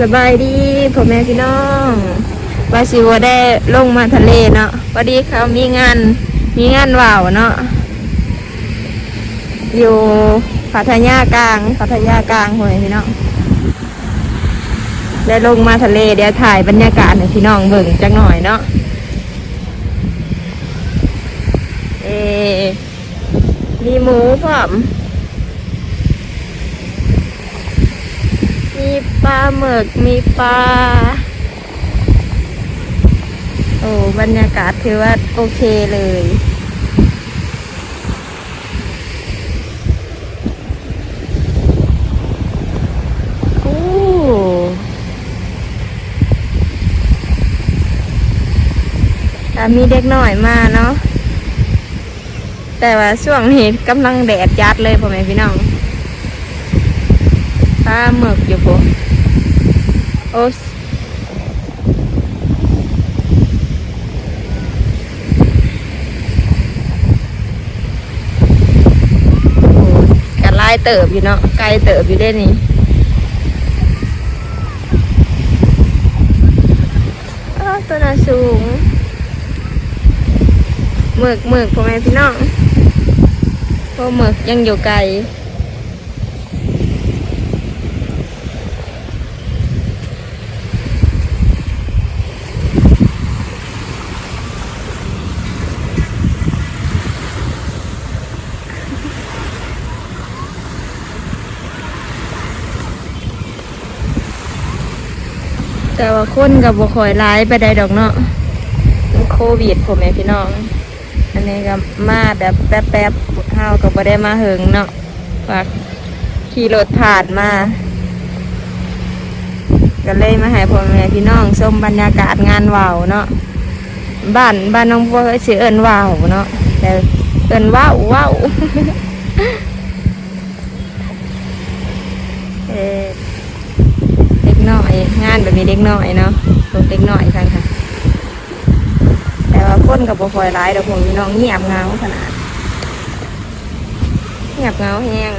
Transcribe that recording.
สบายดีพ่อแม่พี่น้องว่าสิวได้ลงมาทะเลเนาะพอดีเขามีงานมีงานว่าวเนาะอยู่พัทยากลางพัทยากลางพ่อแม่พี่น้องได้ลงมาทะเลเดี๋ยวถ่ายบรรยากาศให้พี่น้องเบิ่งจักหน่อยเนาะเอมีหมูพร้อม มี ปลาหมึกมีปลา โอ้บรรยากาศถือว่าโอเคเลย โอ้มีเด็กหน่อยมาเนาะแต่ว่าช่วงนี้กำลังแดดจัดเลยพ่อแม่พี่น้อง ปลาหมึกอยู่ปุ๊โอ้สโอ้กันไล่เติบอยู่เนาะไกลเติบอยู่ได้นี่อ้ตัวน่ะสูงหมึกหมึกพ่อแม่พี่น้องพราะหมึกยังอยู่ไกล แต่ว่าคนกับบ่คอยร้ายไปได้ดอกเนาะโควิดผมแม่พี่น้อง อันนี้ก็มาแบบแป๊บๆพวกเฮาก็บ่ได้มาเหิงเนาะฝากขี่รถผ่านมาก็เลยมาให้พ่อแม่พี่น้องชมบรรยากาศงานว่าวเนาะบ้านบ้านน้องบัวเขาสิเอินว่าวเนาะแต่เอิ้นว่าวว่าว เออ เด็กน้อย งานแบบมีเด็กน้อยเนาะรถเด็กน้อยกันค่ะ แต่ว่าคนกับบ่คอยร้ายเดอกผมพี่น้องเงียบเงาขนาดเงียบเงาแฮง